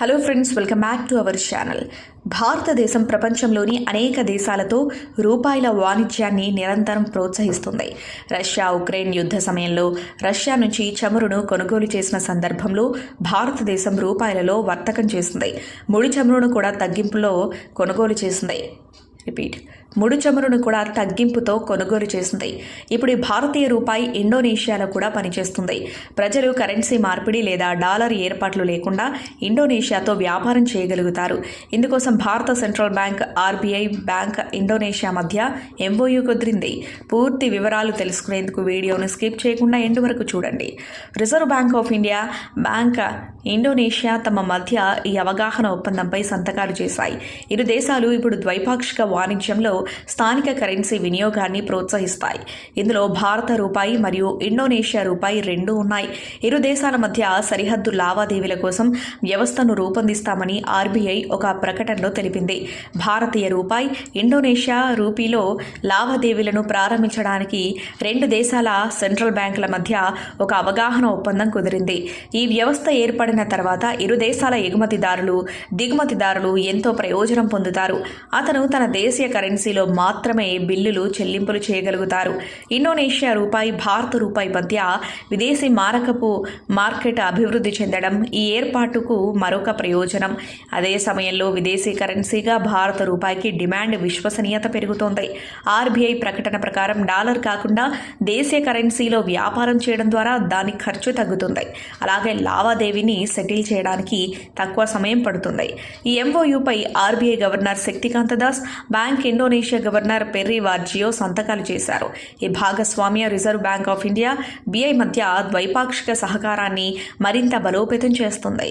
Hello friends welcome back to our channel భారతదేశం ప్రపంచంలోని అనేక దేశాలతో రూపాయల వాణిజ్యాన్ని నిరంతరం ప్రోత్సహిస్తుంది. రష్యా ఉక్రెయిన్ యుద్ధ సమయంలో రష్యా నుంచి చమురును కొనుగోలు చేసిన సందర్భంలో భారతదేశం రూపాయలలో వర్తకం చేస్తుంది. ముడి చమురును కూడా తగ్గింపులో కొనుగోలు చేసింది రిపీట్ ముడి చమురును కూడా తగ్గింపుతో కొనుగోలు చేసింది. ఇప్పుడు ఈ భారతీయ రూపాయి ఇండోనేషియాలో కూడా పనిచేస్తుంది. ప్రజలు కరెన్సీ మార్పిడి లేదా డాలర్ ఏర్పాట్లు లేకుండా ఇండోనేషియాతో వ్యాపారం చేయగలుగుతారు. ఇందుకోసం భారత central bank RBI bank Indonesia మధ్య ఎంఓయూ కుదిరింది. పూర్తి వివరాలు తెలుసుకునేందుకు వీడియోను స్కిప్ చేయకుండా ఎండు వరకు చూడండి. Reserve bank of India bank Indonesia తమ మధ్య ఈ అవగాహన ఒప్పందంపై సంతకాలు చేశాయి. ఇరు దేశాలు ఇప్పుడు ద్వైపాక్షిక వాణిజ్యంలో స్థానిక కరెన్సీ వినియోగాన్ని ప్రోత్సహిస్తాయి. ఇందులో భారత రూపాయి మరియు ఇండోనేషియా రూపాయి రెండు ఉన్నాయి. ఇరు దేశాల మధ్య సరిహద్దు లావాదేవీల కోసం వ్యవస్థను రూపొందిస్తామని ఆర్బీఐ ఒక ప్రకటనలో తెలిపింది. భారతీయ రూపాయి ఇండోనేషియా రూపీలో లావాదేవీలను ప్రారంభించడానికి రెండు దేశాల సెంట్రల్ బ్యాంకుల మధ్య ఒక అవగాహన ఒప్పందం కుదిరింది. ఈ వ్యవస్థ ఏర్పడిన తర్వాత ఇరు దేశాల ఎగుమతిదారులు దిగుమతిదారులు ఎంతో ప్రయోజనం పొందుతారు. అతను తన దేశీయ కరెన్సీలో మాత్రమే బిల్లులు చెల్లింపులు చేయగలుగుతారు. ఇండోనేషియా రూపాయి భారత రూపాయి మధ్య విదేశీ మారకపు మార్కెట్ అభివృద్ధి చెందడం ఈ ఏర్పాటుకు మరొక ప్రయోజనం. అదే సమయంలో విదేశీ కరెన్సీగా భారత రూపాయికి డిమాండ్ విశ్వసనీయత పెరుగుతోంది. ఆర్బీఐ ప్రకటన ప్రకారం డాలర్ కాకుండా దేశీయ కరెన్సీలో వ్యాపారం చేయడం ద్వారా దాని ఖర్చు తగ్గుతుంది. అలాగే లావాదేవీని సెటిల్ చేయడానికి తక్కువ సమయం పడుతుంది. ఈ ఎంఓయూపై RBI governor Shaktikanta Das bank Indonesia governor Perry Warjiyo సంతకాలు చేశారు. ఈ భాగస్వామ్య reserve bank of India BI మధ్య ద్వైపాక్షిక సహకారాన్ని మరింత బలోపేతం చేస్తుంది.